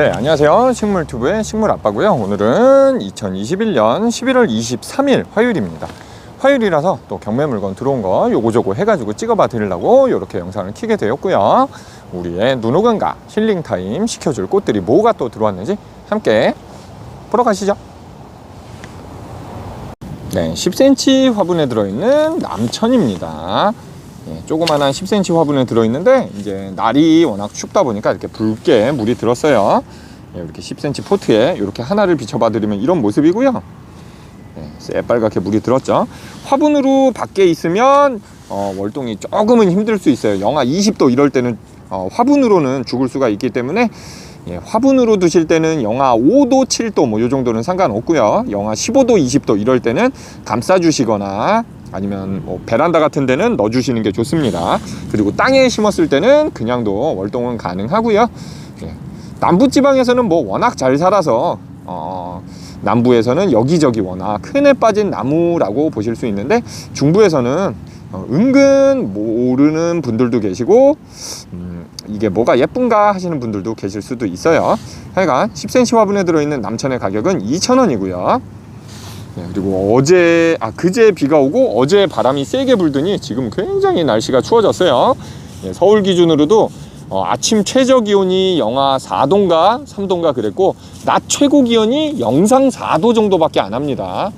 네, 안녕하세요. 식물튜브의 식물아빠고요. 오늘은 2021년 11월 23일 화요일입니다. 화요일이라서 또 경매 물건 들어온 거 요거저거 해가지고 찍어봐 드리려고 이렇게 영상을 키게 되었고요. 우리의 눈호강과 힐링타임 시켜줄 꽃들이 뭐가 또 들어왔는지 함께 보러 가시죠. 네, 10cm 화분에 들어있는 남천입니다. 예, 조그만한 10cm 화분에 들어있는데 이제 날이 워낙 춥다 보니까 이렇게 붉게 물이 들었어요. 예, 이렇게 10cm 포트에 이렇게 하나를 비춰봐 드리면 이런 모습이고요. 예, 새빨갛게 물이 들었죠. 화분으로 밖에 있으면 어, 월동이 조금은 힘들 수 있어요. 영하 20도 이럴 때는 어, 화분으로는 죽을 수가 있기 때문에 예, 화분으로 두실 때는 영하 5도, 7도 뭐 요 정도는 상관없고요. 영하 15도, 20도 이럴 때는 감싸 주시거나 아니면 뭐 베란다 같은 데는 넣어 주시는 게 좋습니다. 그리고 땅에 심었을 때는 그냥도 월동은 가능하고요. 예, 남부 지방에서는 뭐 워낙 잘 살아서 어, 남부에서는 여기저기 워낙 큰애 빠진 나무라고 보실 수 있는데 중부에서는 어, 은근 모르는 분들도 계시고 음, 이게 뭐가 예쁜가 하시는 분들도 계실 수도 있어요. 하여간 10cm 화분에 들어있는 남천의 가격은 2,000원이고요. 네, 그리고 어제 아 그제 비가 오고 어제 바람이 세게 불더니 지금 굉장히 날씨가 추워졌어요. 예, 서울 기준으로도 어, 아침 최저 기온이 영하 4도인가 3도인가 그랬고 낮 최고 기온이 영상 4도 정도밖에 안 합니다.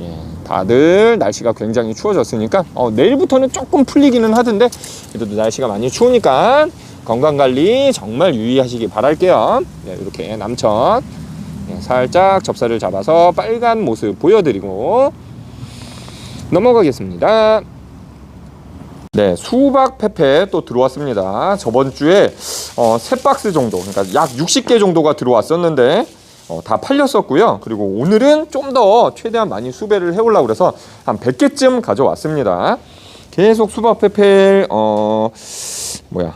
예, 다들 날씨가 굉장히 추워졌으니까 어, 내일부터는 조금 풀리기는 하던데 그래도 날씨가 많이 추우니까 건강 관리 정말 유의하시기 바랄게요. 네, 이렇게 남천 예, 살짝 접사를 잡아서 빨간 모습 보여드리고 넘어가겠습니다. 네, 수박 페페 또 들어왔습니다. 저번 주에 어, 세 박스 정도, 그러니까 약 60개 정도가 들어왔었는데 어, 다 팔렸었고요. 그리고 오늘은 좀 더 최대한 많이 수배를 해오려고 그래서 한 100개쯤 가져왔습니다. 계속 수박 페페 어 뭐야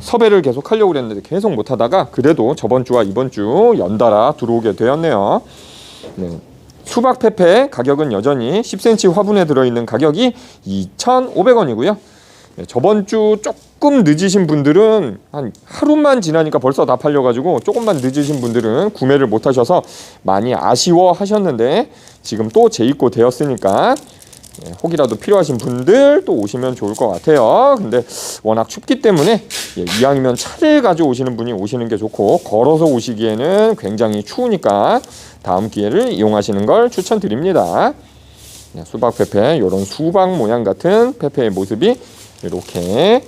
섭외를 계속 하려고 그랬는데 계속 못 하다가 그래도 저번 주와 이번 주 연달아 들어오게 되었네요. 네. 수박 페페 가격은 여전히 10cm 화분에 들어있는 가격이 2,500원이고요. 네, 저번 주 조금 늦으신 분들은 한 하루만 지나니까 벌써 다 팔려가지고 조금만 늦으신 분들은 구매를 못 하셔서 많이 아쉬워 하셨는데 지금 또 재입고 되었으니까 예, 혹이라도 필요하신 분들 또 오시면 좋을 것 같아요. 근데 워낙 춥기 때문에 예, 이왕이면 차를 가져오시는 분이 오시는 게 좋고 걸어서 오시기에는 굉장히 추우니까 다음 기회를 이용하시는 걸 추천드립니다. 예, 수박 페페 이런 수박 모양 같은 페페의 모습이 이렇게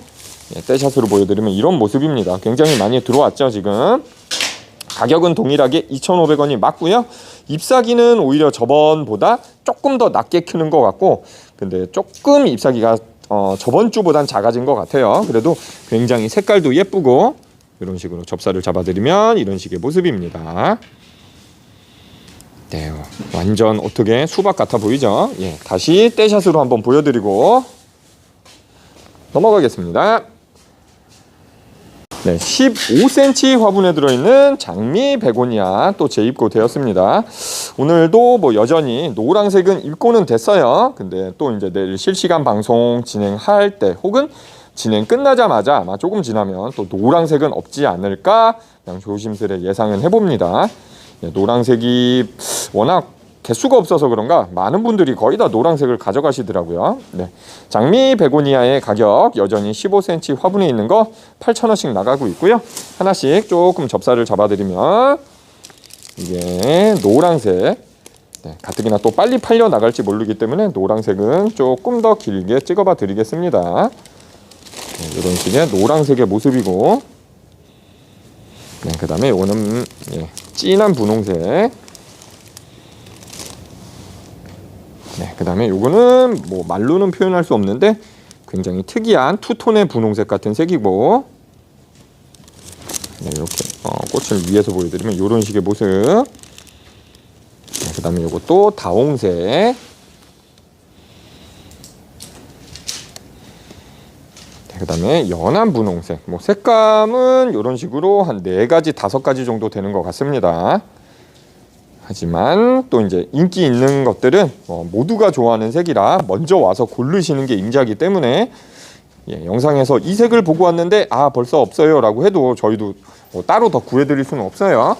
예, 떼샷으로 보여드리면 이런 모습입니다. 굉장히 많이 들어왔죠 지금. 가격은 동일하게 2,500원이 맞고요. 잎사귀는 오히려 저번보다 조금 더 낮게 크는 것 같고 근데 조금 잎사귀가 어, 저번 주보단 작아진 것 같아요. 그래도 굉장히 색깔도 예쁘고 이런 식으로 접사를 잡아드리면 이런 식의 모습입니다. 네, 완전 어떻게 수박 같아 보이죠? 예, 다시 떼샷으로 한번 보여드리고 넘어가겠습니다. 네, 15cm 화분에 들어있는 장미 베고니아 또 재입고 되었습니다. 오늘도 뭐 여전히 노란색은 입고는 됐어요. 근데 또 이제 내일 실시간 방송 진행할 때 혹은 진행 끝나자마자 아마 조금 지나면 또 노란색은 없지 않을까 그냥 조심스레 예상은 해봅니다. 네, 노란색이 워낙 개수가 없어서 그런가 많은 분들이 거의 다 노란색을 가져가시더라고요. 네. 장미 베고니아의 가격 여전히 15cm 화분에 있는 거 8,000원씩 나가고 있고요. 하나씩 조금 접사를 잡아드리면 이게 노란색 네, 가뜩이나 또 빨리 팔려 나갈지 모르기 때문에 노란색은 조금 더 길게 찍어봐 드리겠습니다. 네, 이런 식의 노란색의 모습이고 네, 그 다음에 이거는 예, 진한 분홍색 네, 그 다음에 요거는 뭐 말로는 표현할 수 없는데 굉장히 특이한 투톤의 분홍색 같은 색이고 네, 이렇게 어, 꽃을 위에서 보여드리면 이런 식의 모습. 네, 그 다음에 요것도 다홍색. 네, 그 다음에 연한 분홍색. 뭐 색감은 이런 식으로 한 네 가지 다섯 가지 정도 되는 것 같습니다 하지만 또 이제 인기 있는 것들은 어, 모두가 좋아하는 색이라 먼저 와서 고르시는 게 임자기 때문에 예, 영상에서 이 색을 보고 왔는데 아 벌써 없어요 라고 해도 저희도 뭐 따로 더 구해드릴 수는 없어요.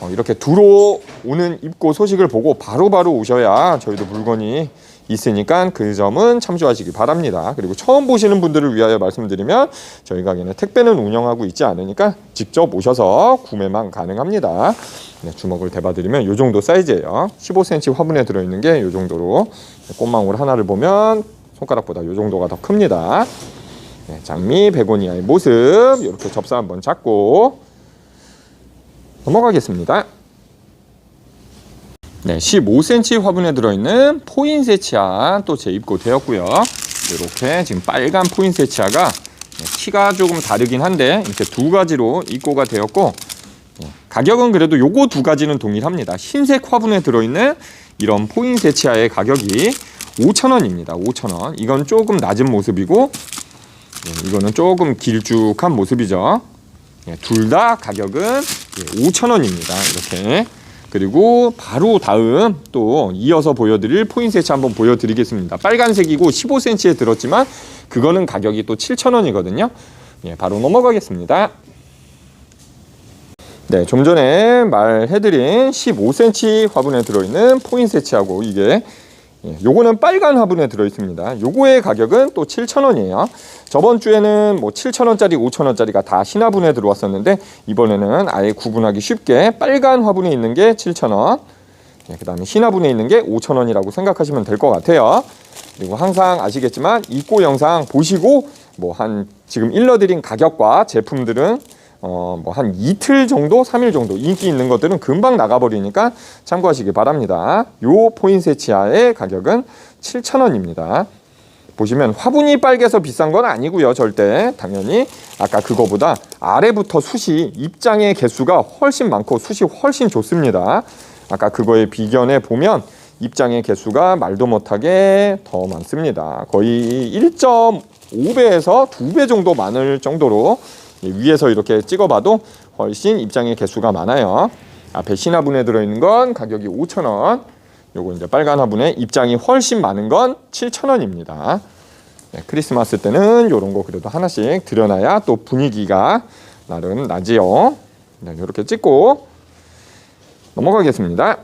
어, 이렇게 들어오는 입고 소식을 보고 바로바로 오셔야 저희도 물건이 있으니까 그 점은 참조하시기 바랍니다. 그리고 처음 보시는 분들을 위하여 말씀드리면 저희 가게는 택배는 운영하고 있지 않으니까 직접 오셔서 구매만 가능합니다. 네, 주먹을 대봐드리면 이 정도 사이즈예요. 15cm 화분에 들어있는 게 이 정도로 꽃망울 하나를 보면 손가락보다 이 정도가 더 큽니다. 네, 장미 베고니아의 모습 이렇게 접사 한번 잡고 넘어가겠습니다. 네, 15cm 화분에 들어있는 포인세치아 또 재입고 되었고요. 이렇게 지금 빨간 포인세치아가 네, 키가 조금 다르긴 한데 이렇게 두 가지로 입고가 되었고 네, 가격은 그래도 요거 두 가지는 동일합니다. 흰색 화분에 들어있는 이런 포인세치아의 가격이 5,000원입니다. 5,000원. 이건 조금 낮은 모습이고 네, 이거는 조금 길쭉한 모습이죠. 둘 다 가격은 5,000원입니다. 이렇게. 그리고 바로 다음 또 이어서 보여드릴 포인 세치 한번 보여드리겠습니다. 빨간색이고 15cm에 들었지만 그거는 가격이 또 7,000원이거든요. 예, 바로 넘어가겠습니다. 네, 좀 전에 말해드린 15cm 화분에 들어있는 포인 세치하고 이게 예, 요거는 빨간 화분에 들어있습니다. 요거의 가격은 또 7,000원이에요. 저번 주에는 뭐 7,000원짜리, 5,000원짜리가 다흰 화분에 들어왔었는데 이번에는 아예 구분하기 쉽게 빨간 화분에 있는 게 7,000원, 예, 그 다음에 흰 화분에 있는 게 5,000원이라고 생각하시면 될 것 같아요. 그리고 항상 아시겠지만 입고 영상 보시고 뭐 한 지금 일러드린 가격과 제품들은 어, 뭐 한 이틀 정도, 3일 정도 인기 있는 것들은 금방 나가버리니까 참고하시기 바랍니다. 요 포인세치아의 가격은 7,000원입니다. 보시면 화분이 빨개서 비싼 건 아니고요. 절대 당연히 아까 그거보다 아래부터 숱이 입장의 개수가 훨씬 많고 숱이 훨씬 좋습니다. 아까 그거에 비견해 보면 입장의 개수가 말도 못하게 더 많습니다. 거의 1.5배에서 2배 정도 많을 정도로 위에서 이렇게 찍어봐도 훨씬 입장의 개수가 많아요. 앞에 흰 화분에 들어있는 건 가격이 5,000원. 요거 이제 빨간 화분에 입장이 훨씬 많은 건 7,000원입니다. 네, 크리스마스 때는 요런 거 그래도 하나씩 들여놔야 또 분위기가 나름 나지요. 네, 이렇게 찍고 넘어가겠습니다.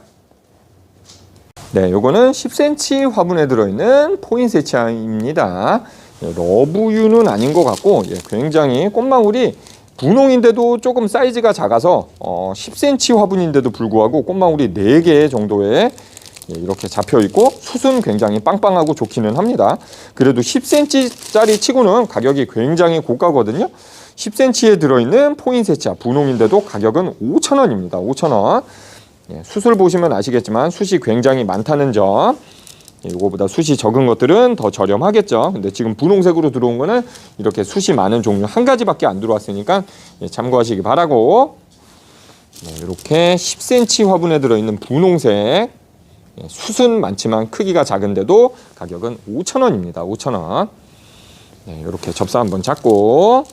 네, 요거는 10cm 화분에 들어있는 포인세치아입니다. 예, 러브유는 아닌 것 같고 예, 굉장히 꽃망울이 분홍인데도 조금 사이즈가 작아서 어, 10cm 화분인데도 불구하고 꽃망울이 4개 정도의 예, 이렇게 잡혀 있고 숯은 굉장히 빵빵하고 좋기는 합니다. 그래도 10cm짜리 치고는 가격이 굉장히 고가거든요. 10cm에 들어있는 포인세치아 분홍인데도 가격은 5,000원입니다. 5,000원. 예, 숯을 보시면 아시겠지만 숯이 굉장히 많다는 점. 예, 이거보다 숯이 적은 것들은 더 저렴하겠죠. 근데 지금 분홍색으로 들어온 거는 이렇게 숯이 많은 종류 한 가지밖에 안 들어왔으니까 예, 참고하시기 바라고. 네, 이렇게 10cm 화분에 들어있는 분홍색 예, 숯은 많지만 크기가 작은데도 가격은 5,000원입니다. 5,000원. 네, 이렇게 접사 한번 잡고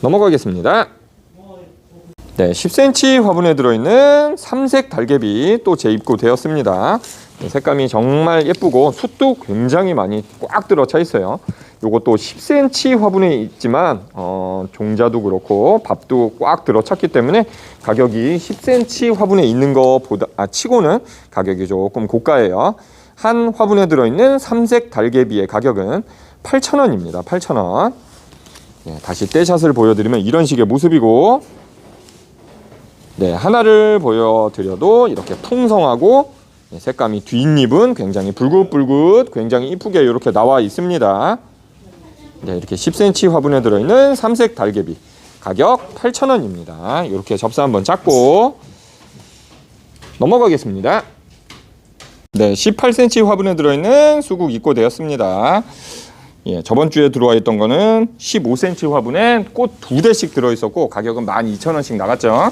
넘어가겠습니다. 네, 10cm 화분에 들어있는 삼색 달개비 또 재입고 되었습니다. 네, 색감이 정말 예쁘고 숯도 굉장히 많이 꽉 들어차 있어요. 요것도 10cm 화분에 있지만 어, 종자도 그렇고 밥도 꽉 들어찼기 때문에 가격이 10cm 화분에 있는 것보다 아, 치고는 가격이 조금 고가예요. 한 화분에 들어있는 삼색 달개비의 가격은 8,000원입니다. 8,000원. 네, 다시 떼샷을 보여드리면 이런 식의 모습이고 네, 하나를 보여드려도 이렇게 풍성하고 네, 색감이 뒷잎은 굉장히 붉긋붉긋 굉장히 이쁘게 이렇게 나와 있습니다. 네, 이렇게 10cm 화분에 들어있는 삼색 달개비 가격 8,000원입니다. 이렇게 접사 한번 잡고 넘어가겠습니다. 네, 18cm 화분에 들어있는 수국 입고 되었습니다. 예, 저번 주에 들어와 있던 거는 15cm 화분에 꽃 두 대씩 들어있었고 가격은 12,000원씩 나갔죠.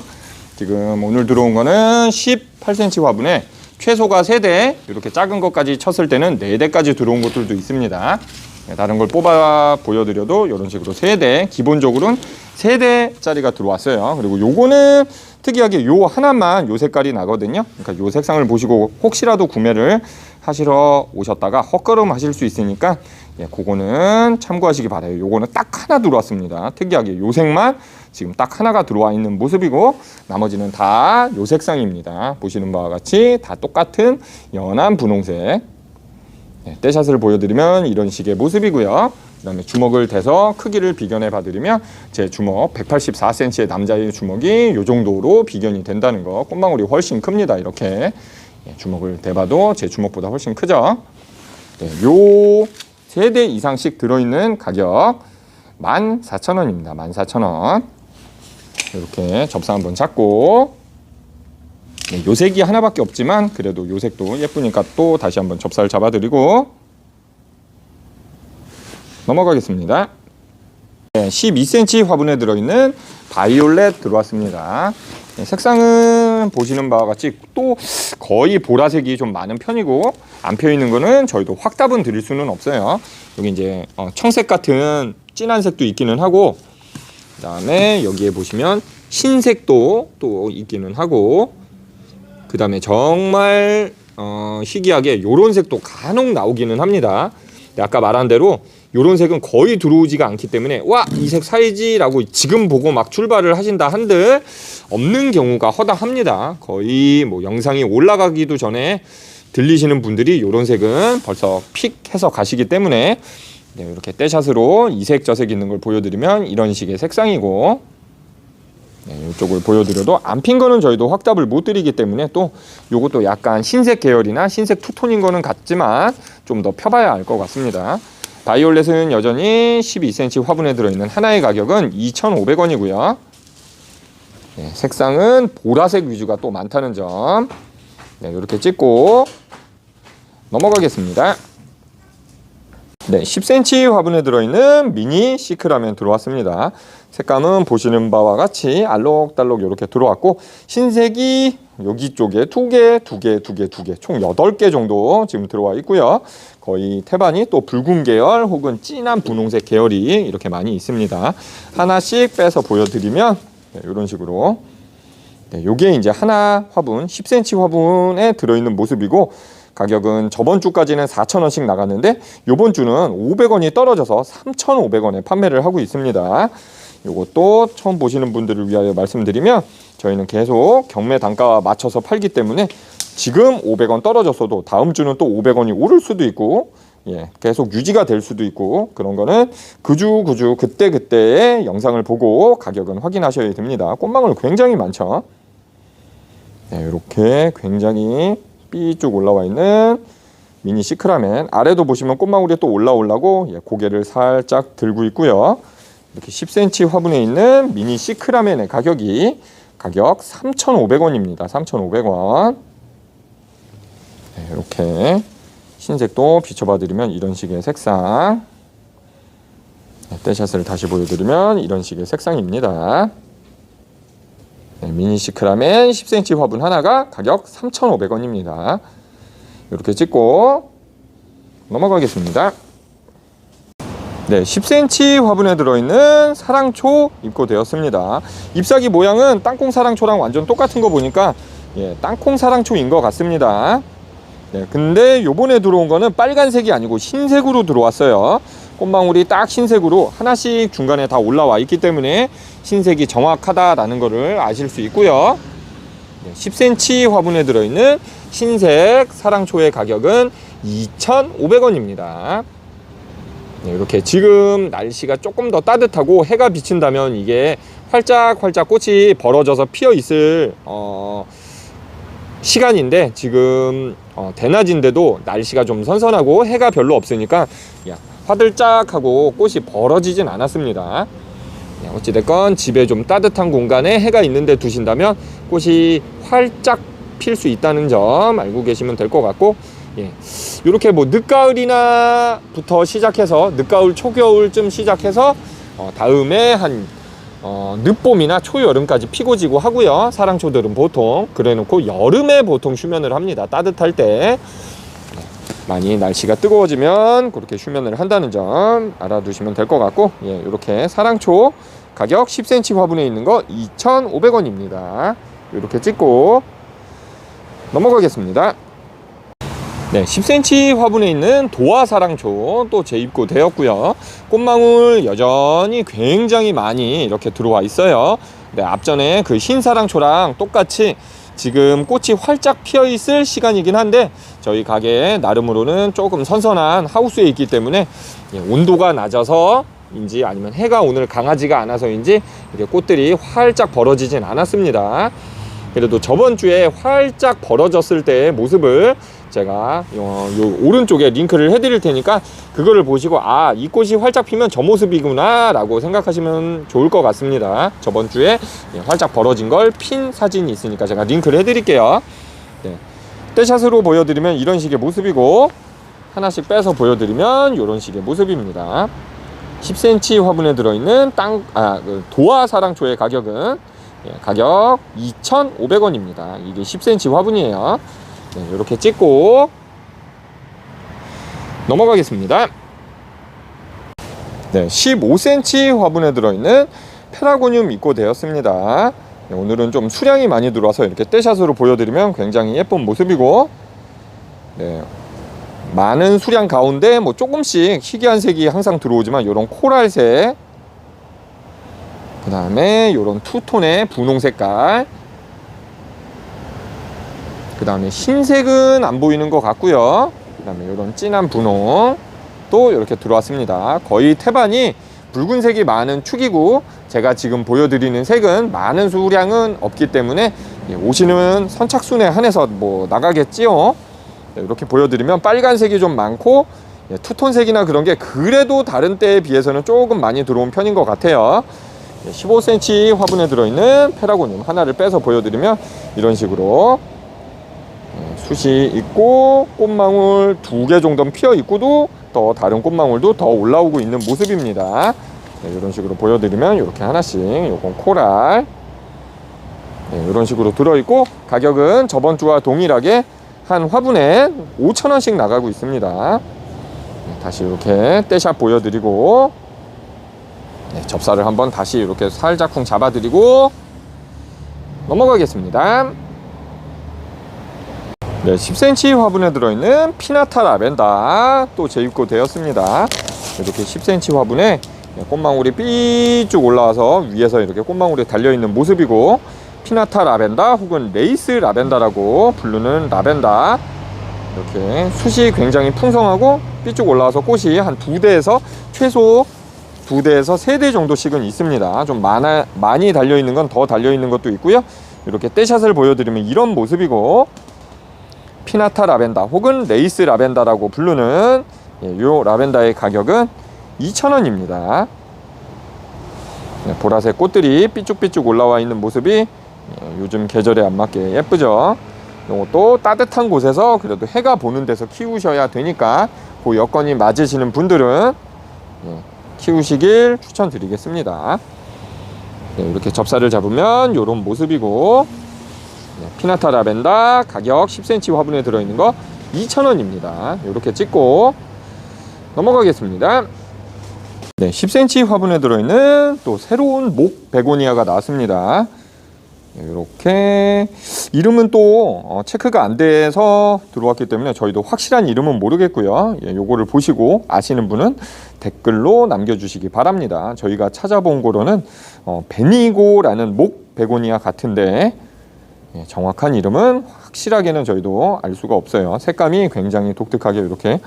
지금 오늘 들어온 거는 18cm 화분에 최소가 3대 이렇게 작은 것까지 쳤을 때는 4대까지 들어온 것들도 있습니다. 네, 다른 걸 뽑아 보여드려도 이런 식으로 3대 기본적으로는 3대짜리가 들어왔어요. 그리고 요거는 특이하게 요 하나만 요 색깔이 나거든요. 그러니까 요 색상을 보시고 혹시라도 구매를 하시러 오셨다가 헛걸음 하실 수 있으니까 예, 그거는 참고하시기 바라요. 요거는 딱 하나 들어왔습니다. 특이하게 요색만 지금 딱 하나가 들어와 있는 모습이고 나머지는 다 요 색상입니다. 보시는 바와 같이 다 똑같은 연한 분홍색. 네, 떼샷을 보여드리면 이런 식의 모습이고요. 그 다음에 주먹을 대서 크기를 비견해 봐드리면 제 주먹 184cm의 남자의 주먹이 요 정도로 비견이 된다는 거. 꽃망울이 훨씬 큽니다. 이렇게 예, 주먹을 대봐도 제 주먹보다 훨씬 크죠. 네, 요 세대 이상씩 들어있는 가격 14,000원입니다. 14,000원. 이렇게 접사 한번 잡고 네, 요색이 하나밖에 없지만 그래도 요색도 예쁘니까 또 다시 한번 접사를 잡아드리고 넘어가겠습니다. 네, 12cm 화분에 들어있는 바이올렛 들어왔습니다. 네, 색상은 보시는 바와 같이 또 거의 보라색이 좀 많은 편이고 안 펴 있는 거는 저희도 확답은 드릴 수는 없어요. 여기 이제 어, 청색 같은 진한 색도 있기는 하고 그다음에 여기에 보시면 흰색도 또 있기는 하고 그다음에 정말 어, 희귀하게 요런 색도 간혹 나오기는 합니다. 아까 말한 대로 요런 색은 거의 들어오지가 않기 때문에 와 이 색 사이지라고 지금 보고 막 출발을 하신다 한들 없는 경우가 허다합니다. 거의 뭐 영상이 올라가기도 전에 들리시는 분들이 요런 색은 벌써 픽 해서 가시기 때문에 네, 이렇게 떼샷으로 이색 저색 있는 걸 보여드리면 이런 식의 색상이고 네, 이쪽을 보여드려도 안 핀 거는 저희도 확답을 못 드리기 때문에 또 요것도 약간 흰색 계열이나 흰색 투톤인 거는 같지만 좀 더 펴봐야 알 것 같습니다. 바이올렛은 여전히 12cm 화분에 들어있는 하나의 가격은 2,500원이고요. 네, 색상은 보라색 위주가 또 많다는 점. 네, 이렇게 찍고 넘어가겠습니다. 네, 10cm 화분에 들어있는 미니 시크라면 들어왔습니다. 색감은 보시는 바와 같이 알록달록 이렇게 들어왔고 흰색이 여기 쪽에 두 개, 두 개, 두 개, 두 개, 총 여덟 개 정도 지금 들어와 있고요. 거의 태반이 또 붉은 계열 혹은 진한 분홍색 계열이 이렇게 많이 있습니다. 하나씩 빼서 보여드리면 네, 이런 식으로 네, 요게 이제 하나 화분, 10cm 화분에 들어있는 모습이고 가격은 저번 주까지는 4,000원씩 나갔는데 요번 주는 500원이 떨어져서 3,500원에 판매를 하고 있습니다. 요것도 처음 보시는 분들을 위하여 말씀드리면 저희는 계속 경매 단가와 맞춰서 팔기 때문에 지금 500원 떨어졌어도 다음 주는 또 500원이 오를 수도 있고 예, 계속 유지가 될 수도 있고 그런 거는 그주 그주 그때 그때의 영상을 보고 가격은 확인하셔야 됩니다. 꽃망울 굉장히 많죠. 네, 이렇게 굉장히 삐쭉 올라와 있는 미니 시크라멘 아래도 보시면 꽃망울이 또 올라오려고 예, 고개를 살짝 들고 있고요. 이렇게 10cm 화분에 있는 미니 시크라멘의 가격이 가격 3,500원입니다. 3,500원. 네, 이렇게 흰색도 비춰봐 드리면 이런 식의 색상. 네, 떼샷을 다시 보여드리면 이런 식의 색상입니다. 네, 미니 시크라멘 10cm 화분 하나가 가격 3,500원입니다. 이렇게 찍고 넘어가겠습니다. 네, 10cm 화분에 들어있는 사랑초 입고되었습니다. 잎사귀 모양은 땅콩 사랑초랑 완전 똑같은 거 보니까 예, 땅콩 사랑초인 것 같습니다. 네, 근데 요번에 들어온 거는 빨간색이 아니고 흰색으로 들어왔어요. 꽃망울이 딱 흰색으로 하나씩 중간에 다 올라와 있기 때문에 흰색이 정확하다라는 것을 아실 수 있고요. 네, 10cm 화분에 들어있는 흰색 사랑초의 가격은 2,500원입니다. 네, 이렇게 지금 날씨가 조금 더 따뜻하고 해가 비친다면 이게 활짝활짝 꽃이 벌어져서 피어 있을 어, 시간인데 지금 어, 대낮인데도 날씨가 좀 선선하고 해가 별로 없으니까 야, 화들짝하고 꽃이 벌어지진 않았습니다. 네, 어찌됐건 집에 좀 따뜻한 공간에 해가 있는데 두신다면 꽃이 활짝 필 수 있다는 점 알고 계시면 될 것 같고 예. 이렇게 뭐 늦가을이나부터 시작해서 늦가을 초겨울쯤 시작해서 어, 다음에 한 어, 늦봄이나 초여름까지 피고 지고 하고요. 사랑초들은 보통 그래놓고 여름에 보통 휴면을 합니다. 따뜻할 때 많이 날씨가 뜨거워지면 그렇게 휴면을 한다는 점 알아두시면 될 것 같고 예, 이렇게 사랑초 가격 10cm 화분에 있는 거 2,500원입니다. 이렇게 찍고 넘어가겠습니다. 네, 10cm 화분에 있는 도화사랑초 또 재입고 되었고요. 꽃망울 여전히 굉장히 많이 이렇게 들어와 있어요. 네, 앞전에 그 흰사랑초랑 똑같이 지금 꽃이 활짝 피어 있을 시간이긴 한데 저희 가게에 나름으로는 조금 선선한 하우스에 있기 때문에 예, 온도가 낮아서 인지 아니면 해가 오늘 강하지가 않아서인지 이렇게 꽃들이 활짝 벌어지진 않았습니다. 그래도 저번 주에 활짝 벌어졌을 때의 모습을 제가 요, 요 오른쪽에 링크를 해드릴 테니까 그거를 보시고 아 이 꽃이 활짝 피면 저 모습이구나 라고 생각하시면 좋을 것 같습니다. 저번 주에 예, 활짝 벌어진 걸 핀 사진이 있으니까 제가 링크를 해드릴게요. 네. 떼샷으로 보여드리면 이런 식의 모습이고 하나씩 빼서 보여드리면 이런 식의 모습입니다. 10cm 화분에 들어있는 땅, 아, 그 도화 사랑초의 가격은 예, 가격 2,500원입니다. 이게 10cm 화분이에요. 네, 이렇게 찍고 넘어가겠습니다. 네, 15cm 화분에 들어있는 페라고늄 입고 되었습니다. 네, 오늘은 좀 수량이 많이 들어와서 이렇게 떼샷으로 보여드리면 굉장히 예쁜 모습이고 네, 많은 수량 가운데 뭐 조금씩 희귀한 색이 항상 들어오지만 이런 코랄색 그 다음에 이런 투톤의 분홍 색깔. 그 다음에 흰색은 안 보이는 것 같고요. 그 다음에 이런 진한 분홍 또 이렇게 들어왔습니다. 거의 태반이 붉은색이 많은 축이고 제가 지금 보여드리는 색은 많은 수량은 없기 때문에 예, 오시는 선착순에 한해서 뭐 나가겠지요? 네, 이렇게 보여드리면 빨간색이 좀 많고 예, 투톤색이나 그런 게 그래도 다른 때에 비해서는 조금 많이 들어온 편인 것 같아요 15cm 화분에 들어있는 페라고늄 하나를 빼서 보여드리면 이런 식으로 예, 숱이 있고 꽃망울 두 개 정도는 피어 있고도 더 다른 꽃망울도 더 올라오고 있는 모습입니다. 네, 이런 식으로 보여드리면 이렇게 하나씩 요건 코랄. 네, 이런 식으로 들어있고 가격은 저번 주와 동일하게 한 화분에 5,000원씩 나가고 있습니다. 네, 다시 이렇게 떼샷 보여드리고 네, 접사를 한번 다시 이렇게 살짝 쿵 잡아드리고 넘어가겠습니다. 네, 10cm 화분에 들어있는 피나타 라벤더 또 재입고 되었습니다. 이렇게 10cm 화분에 꽃망울이 삐쭉 올라와서 위에서 이렇게 꽃망울이 달려있는 모습이고 피나타 라벤더 혹은 레이스 라벤더라고 부르는 라벤더 이렇게 숱이 굉장히 풍성하고 삐쭉 올라와서 꽃이 한 두 대에서 최소 두 대에서 세 대 정도씩은 있습니다. 좀 많아, 많이 달려있는 건 더 달려있는 것도 있고요. 이렇게 떼샷을 보여드리면 이런 모습이고 피나타 라벤더 혹은 레이스 라벤더라고 부르는 예, 요 라벤더의 가격은 2,000원입니다. 네, 보라색 꽃들이 삐쭉삐쭉 올라와 있는 모습이 예, 요즘 계절에 안 맞게 예쁘죠. 요것도 따뜻한 곳에서 그래도 해가 보는 데서 키우셔야 되니까 그 여건이 맞으시는 분들은 예, 키우시길 추천드리겠습니다. 네, 이렇게 접사를 잡으면 이런 모습이고 네, 피나타 라벤더 가격 10cm 화분에 들어있는 거 2,000원입니다. 이렇게 찍고 넘어가겠습니다. 네, 10cm 화분에 들어있는 또 새로운 목 베고니아가 나왔습니다. 이렇게 이름은 또 어, 체크가 안 돼서 들어왔기 때문에 저희도 확실한 이름은 모르겠고요. 예, 요거를 보시고 아시는 분은 댓글로 남겨주시기 바랍니다. 저희가 찾아본 거로는 어, 베니고라는 목 베고니아 같은데 예, 정확한 이름은 확실하게는 저희도 알 수가 없어요. 색감이 굉장히 독특하게 이렇게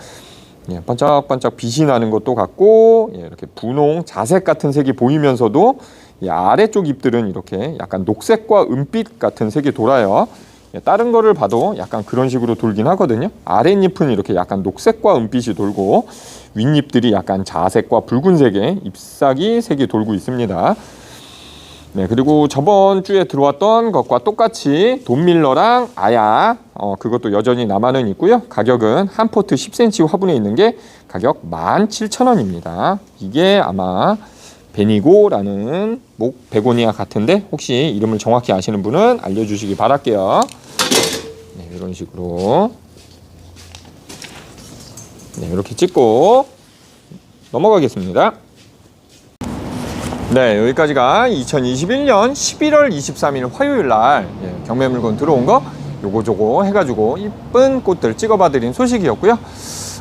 예, 반짝반짝 빛이 나는 것도 같고 예, 이렇게 분홍 자색 같은 색이 보이면서도 이 아래쪽 잎들은 이렇게 약간 녹색과 은빛 같은 색이 돌아요. 예, 다른 거를 봐도 약간 그런 식으로 돌긴 하거든요. 아랫잎은 이렇게 약간 녹색과 은빛이 돌고 윗잎들이 약간 자색과 붉은색의 잎사귀 색이 돌고 있습니다. 네, 그리고 저번 주에 들어왔던 것과 똑같이 돈밀러랑 아야, 어, 그것도 여전히 남아는 있고요. 가격은 한 포트 10cm 화분에 있는 게 가격 17,000원입니다. 이게 아마 베니고라는 목 베고니아 같은데 혹시 이름을 정확히 아시는 분은 알려주시기 바랄게요. 네, 이런 식으로 네, 이렇게 찍고 넘어가겠습니다. 네, 여기까지가 2021년 11월 23일 화요일 날 예, 경매 물건 들어온 거 요거저거 해가지고 이쁜 꽃들 찍어봐 드린 소식이었고요.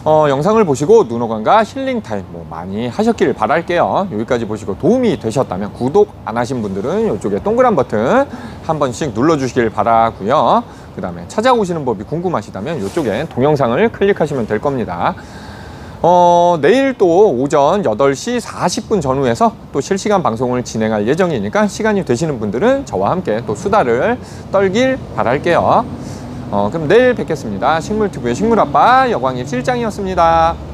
어, 영상을 보시고 눈호강과 힐링 타임 뭐 많이 하셨길 바랄게요. 여기까지 보시고 도움이 되셨다면 구독 안 하신 분들은 이쪽에 동그란 버튼 한 번씩 눌러주시길 바라고요. 그 다음에 찾아오시는 법이 궁금하시다면 이쪽에 동영상을 클릭하시면 될 겁니다. 어, 내일 또 오전 8시 40분 전후에서 또 실시간 방송을 진행할 예정이니까 시간이 되시는 분들은 저와 함께 또 수다를 떨길 바랄게요. 어, 그럼 내일 뵙겠습니다. 식물TV의 식물아빠 여광일 실장이었습니다.